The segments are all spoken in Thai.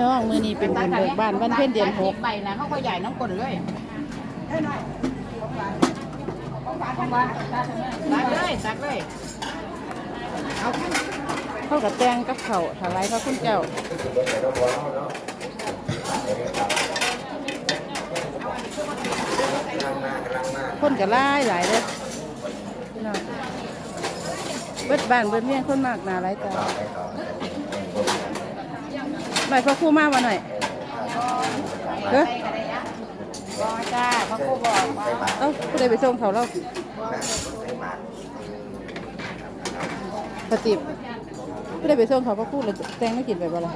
น้องมือนี้เป็นบุญเบิกบ้านวันเพ็ญเดือนหกใบนะเขาก็ใหญ่น้องคนเลยตักเลยตักเลยเข้ากับแตงกับเขาวถวายพระคุณเจ้าคนก็หลายหลายเลยพี่น้องเบิดบ้านเบิดเมียงคนมากหนาหลายตา หน่อยพระครู่มามาหน่อยเฮ้ยบอจ้าเขาก็บอกว่าเอ้าผู้ใดไปส่งเขาเราปฏิบผู้ใดไปส่งเขาพระครู่แล้วแตงไม่กินไปบ่ล่ะ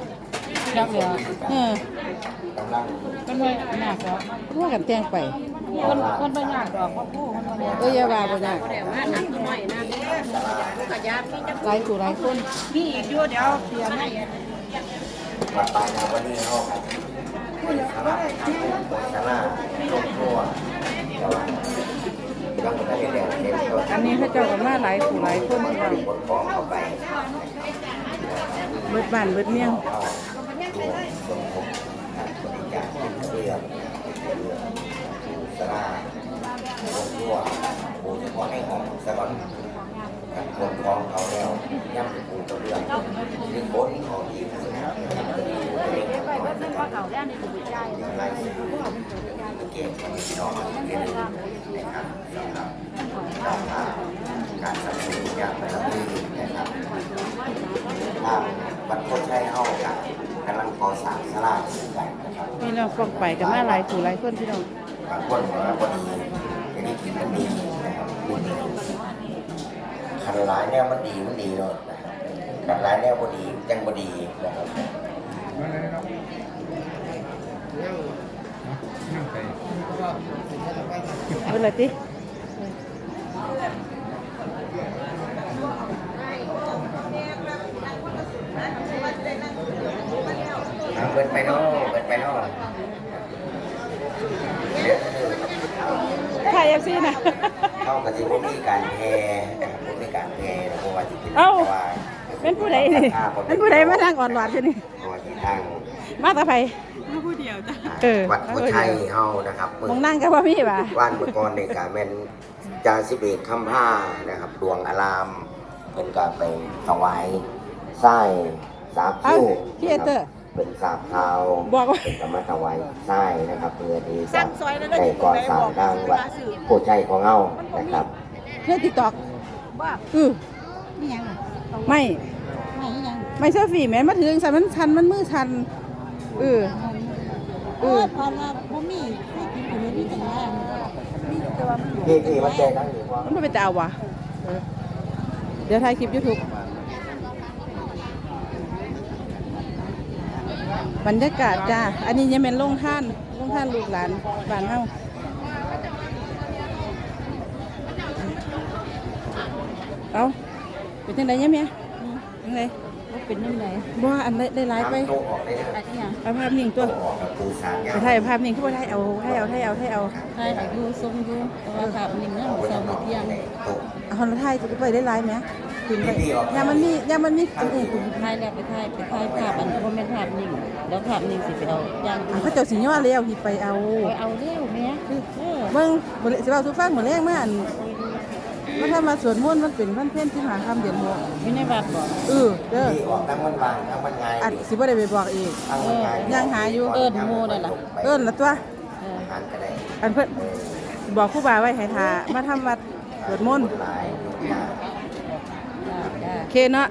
จักเหลือเออมันไม่หนักหรอกพวกกันแตงไปคนคนไม่หนักหรอกเพราะผู้มันไม่เอ้ยอยาว่าบ่ยากแต่ว่าหนักหน่อยนะกระยาพี่จะหลายผู้หลายคนพี่อีกอยู่เดี๋ยวเสียให้ วัดป่านาวันนี้เขาสาระสาระครอบครัวต้มตัวอันนี้พระเจ้ากับมาหลายผู้หลายคนที่เราขนของเบิดบ้านเบิดเมียงเข้าตัวสมภพบริจาคเพื่อสาระครอบครัวโดยเฉพาะในห้องสวรรค์คนของเขาแล้วย่ำปูกระเบื้องซึ่งบนของอีกนะครับ ลายสื่อเก่งของพี่น้องเก่งนะครับสำหรับการสนับสนุนอย่างไรนะครับทางวัดโพชัยเฮากับกำลังก่อสร้างศาลาใหญ่นะครับพี่น้องฟ้องไปกับมาหลายผู้หลายคนพี่น้องบางคนบอกว่าพอดีไม่ได้กินมันดีนะครับดีขันหลายแนวมันดีมันดีเลยนะขันหลายแนวพอดียังพอดีนะครับ เบิดเลยติเอาเปิดไปเนาะเปิดไปเนาะเดี๋ยวถ่ายเอฟซีนะเข้ากับที่พวกมีการแพร่นะครับพวกมีการแพร่เพราะว่าที่เป็นเอ้าว่าเป็นผู้ใดนี่เป็นผู้ใดมาทางอ่อนหวานอยู่นี่เพราะว่าที่ทาง มาแตาไผเออวัดโพชัยเฮานะครับเปิดมองนั่งกับพ่อพี่ป่ะว่านเมื่อก่อนในการเป็นจาสิเบกคำผ้านะครับดวงอารามเป็นการไปถวายไส้สาบเอ้าคิ้วพี่เอเตอร์เป็นสาบเทาบอกว่าเป็นกรรมถวายไส้นะครับเพื่อที่จะในก่อสร้างดังวัดโพชัยของเฮานะครับเล่นติ๊กต็อกว่าอือนี่ยังอะไม่ไม่ยังไม่เซลฟี่แม่นมาถึงสันมันชันมันมือชันเออ เออพอเราบ่มีให้กินอยู่ในนี้จังแรงนี่แต่ว่ามันพี่พี่มันใจทั้งหรือว่ามันไม่เป็นตาวะเออเดี๋ยวถ่ายคลิปยูทูบบรรยากาศจ้า อันนี้ยังเป็นโรงท่านโรงท่านลูกหลานบ้านเฮาเอาเป็นจังไดยังเมียจังได ว่าเป็นยังไงบ่อันได้ได้ไลฟ์ไปโตออกเลยนะอันนี้ยังเอาภาพนิ่งตัวโตออกกับปูสามยาไปถ่ายภาพนิ่งคือบ่ได้เอาให้เอาให้เอาให้เอาใช่ไหนดูทรงดูแต่ว่าภาพนิ่งเนี่ยสองเที่ยงโตเอาคนละถ่ายจะไปได้ไลฟ์ไหมขึ้นไปยามมันมียามมันมีอันอื่นไปถ่ายแล้วไปถ่ายไปถ่ายภาพอันบ่แม่นภาพนิ่งแล้วภาพนิ่งสิไปเอาอย่างอะเขาเจ้าสิย่อแล้วที่ไปเอา ไปเอาเร็วแม่เออเบิ่งบ่ได้สิเอาสุฟังมื้อแรงมาอัน มันทำมาสวดมนต์มันเป็นวันเพ็ญที่หาคำเดือนหกอยู่ในวัดบ่เออเด้อที่ออกทั้งมันวางทั้งมันง่ายอันสิบ่ได้ไปบอกอีกทั้งมันง่ายยังหาอยู่เอิ้นหมู่นั่นล่ะเอิ้นละตัวเออหันก็ได้อันเพิ่นบอกครูบาไว้ให้ทามาทำวัดสวดมนต์หลายอย่างจ้าโอเคเนาะ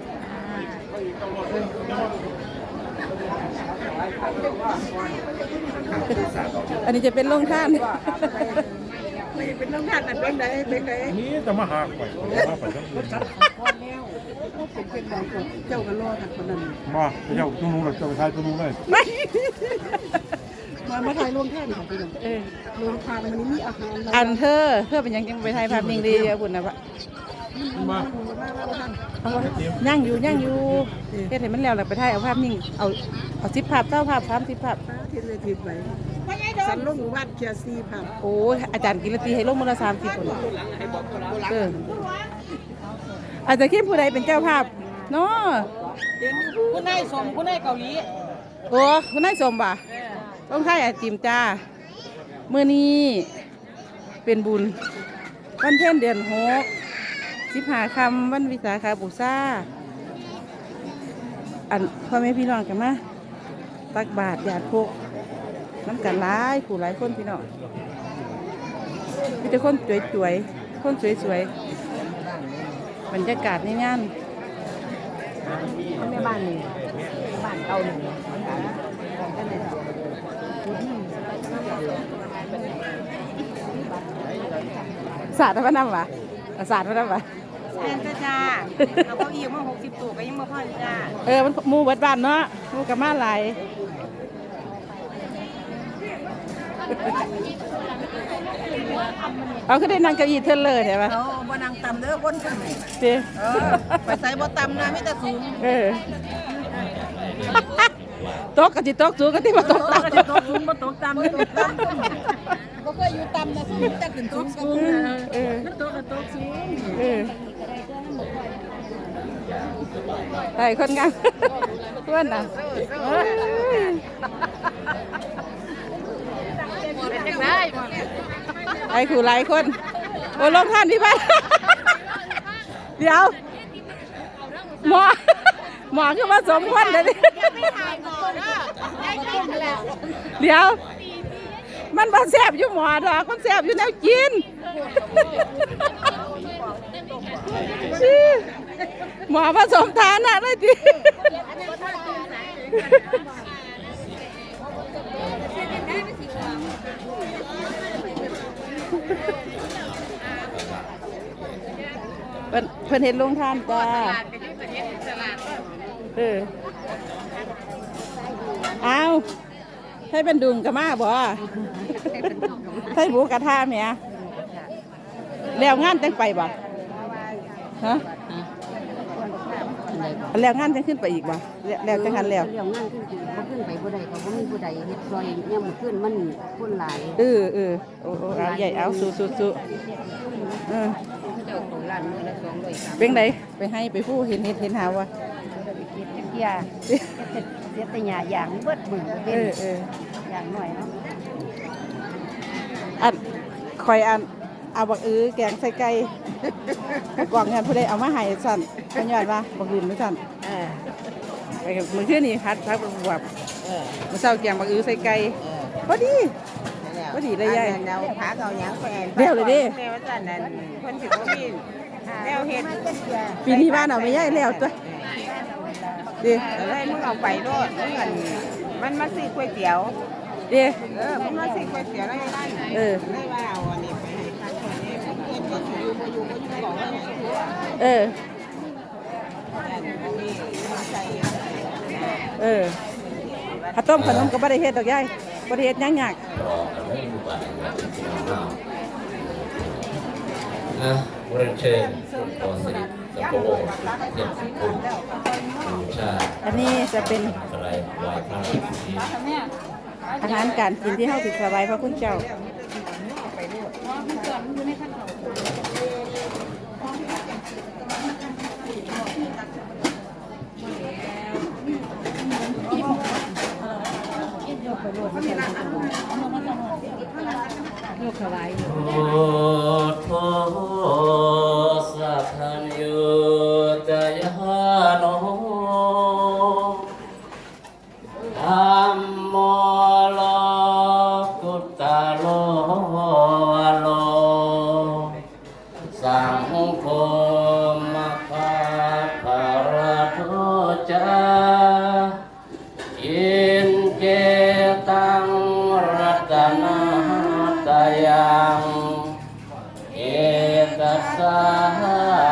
อันนี้จะเป็นโรงท่าน เป็นโรงท่านอันเป็นไดเป็นไดนี่จะมาหาข่อยมาไปจังเลยเจ้าก็รอกันคนนั้นมาเจ้าตัวนู้นเลยเจ้าไปทายตัวนู้นเลยไม่มามาถ่ายรวมแท่นค่ะพี่น้องเออรวมทานมันนี้มีอาหารอันเธอเธอเป็นหยังยังไปถ่ายภาพนิ่งดีเดียวคุณนะปะมาเอาวะย่างอยู่ย่างอยู่เฮ็ดให้มันแล้วแหละไปถ่ายเอาภาพนิ่งเอาเอาสิบภาพเจ้าภาพสามสิบภาพทีเลยทีไป สันลงหมู่บ้านเคียซีผับโอ้ยอาจารย์กิรตีให้ลงมือละสามสิบคนเอออาจจะคิดผู้ใดเป็นเจ้าภาพเนาะเห็นคุณนายสมคุณนายเกาหลีโอ้คุณนายสมบ่ะต้องให้ไอติมจ้ามื้อนี้เป็นบุญวันเพ็ญเดือนหกสิบหาคำวันวิสาขาบูชาอันพ่อแม่พี่น้องกันมาตักบาตรญาติพก น้ำกันหลายผู้หลายคนพี่น้องมีแต่คนสวยๆคนสวยๆบรรยากาศในงานแม่บ้านนี่บ้านเก่าหนึ่งศาสตร์พระนำวะศาสตร์พระนำวะแม่นจ้าจ้าเอาเก้าอี้มาหกสิบตัวก็ยังมาพ่อจ้าเออมันหมูเบิดบ้านเนาะหมูกับมาหลาย เอาก็ได้นั่งเก้าอี้เทินเลยใช่ปะเอาบ่นางตำเด้อคนขึ้นไหนเจ้เออไปใส่บ่ตำนะไม่แต่สูงเออโต๊ะกะจิโต๊ะสูงกะที่มาโต๊ะโต๊ะต่ำก็จะโต๊ะสูงบ่โต๊ะตำไม่โต๊ะตำบ่เคยอยู่ตำนะสูงแต่ขึ้นสูงสูงเออ มันโต๊ะก็โต๊ะสูงเออไอ้คนงามเพื่อนน่ะเอ้ยังได๋ไอ้ขู่หลายคนโอ้ลงท่านที่บ้านเดี๋ยวหมอหมอคือมาสมควันเดี๋ยทีเดี๋ยว มันมาแสบอยู่หมอดอกมันแสบอยู่แนวกินหมอผสมทานอะเลยที เพิ่นเพิ่นเห็นลงทานจ้าเออเอาให้เป็นดุงกระมาบ่ให้หมูกระทะแหม่แล้วงานจังไปบ่ฮะ แล้วงานจังขึ้นไปอีกบ่แล้วแล้วจังหันแล้วเรื่องงานขึ้นไปบ่ขึ้นไปบ่ได้ก็บ่มีผู้ใดเฮ็ดซอยย่ำขึ้นมันคนหลายเออเออโอ้โอ้เอาใหญ่เอาสู้สู้สู้เออเจ้าของร้านมื้อละ200 300เป็นไงไปให้ไปผู้เห็นเห็นเห็นหาวะไปเก็บเกียเสียแต่หญ้าอย่างเบิดมื้อเอเป็นอเอออย่างน้อยเนาะอันคอยอัน เอาบักอื้อแกงใส่ไก่กล่องเงินผู้ใดเอามาให้สั่นเป็นยอดว่าบักอื่นไม่สั่นเออไปกับมือขึ้นนี่พัดพักบวบเออมือเศร้าแกงบักอื้อใส่ไก่พอดีพอดีเลยยายเราพักเอาหยังแฟนเดี๋ยวเลยดิ แม่ว่าจันนั้นเพิ่นสิบ่มีแนวเฮ็ดปีนี้บ้านเอาไม่ย่ายแล้วตัวดีเลยมึงเอาไปโลดมึงอันมันมาซื้อก๋วยเตี๋ยว ดี เออมึงมาซื้อก๋วยเตี๋ยวแล้วไม่ได้เออเลยว่าเอาอันนี้ เฮ็ดก็สิอยู่บ่อยู่บ่อยู่ก่อนว่าไงคือว่าเอออันนี้มันใส่เออข้าวต้มขนมก็บ่ได้เฮ็ดดอกยายบ่ได้เฮ็ดหยังยากนะเรียนเชิญขอสิริสัพพโวเกียรติคุณบูชาอันนี้จะเป็นอะไรไหวพระศรีอาหารการกินที่เฮาสิสบายพระคุณเจ้า ลูกถวายโอโทสัพพัญญูา